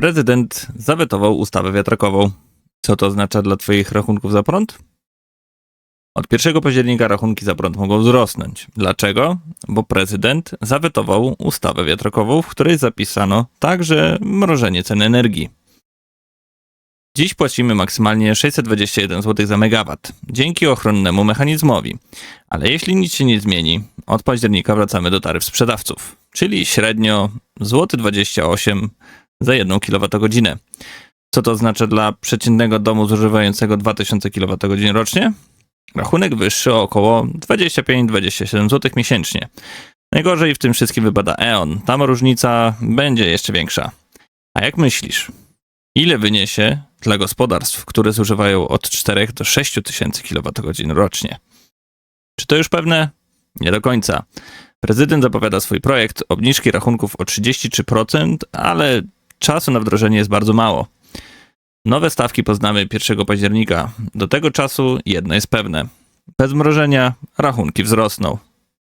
Prezydent zawetował ustawę wiatrakową. Co to oznacza dla Twoich rachunków za prąd? Od 1 października rachunki za prąd mogą wzrosnąć. Dlaczego? Bo prezydent zawetował ustawę wiatrakową, w której zapisano także mrożenie cen energii. Dziś płacimy maksymalnie 621 zł za megawat, dzięki ochronnemu mechanizmowi. Ale jeśli nic się nie zmieni, od października wracamy do taryf sprzedawców, czyli średnio złoty 28 za 1 kWh. Co to oznacza dla przeciętnego domu zużywającego 2000 kWh rocznie? Rachunek wyższy o około 25-27 zł miesięcznie. Najgorzej w tym wszystkim wypada E.ON. Tam różnica będzie jeszcze większa. A jak myślisz, ile wyniesie dla gospodarstw, które zużywają od 4 do 6 tysięcy kWh rocznie? Czy to już pewne? Nie do końca. Prezydent zapowiada swój projekt obniżki rachunków o 33%, ale czasu na wdrożenie jest bardzo mało. Nowe stawki poznamy 1 października. Do tego czasu jedno jest pewne. Bez mrożenia rachunki wzrosną.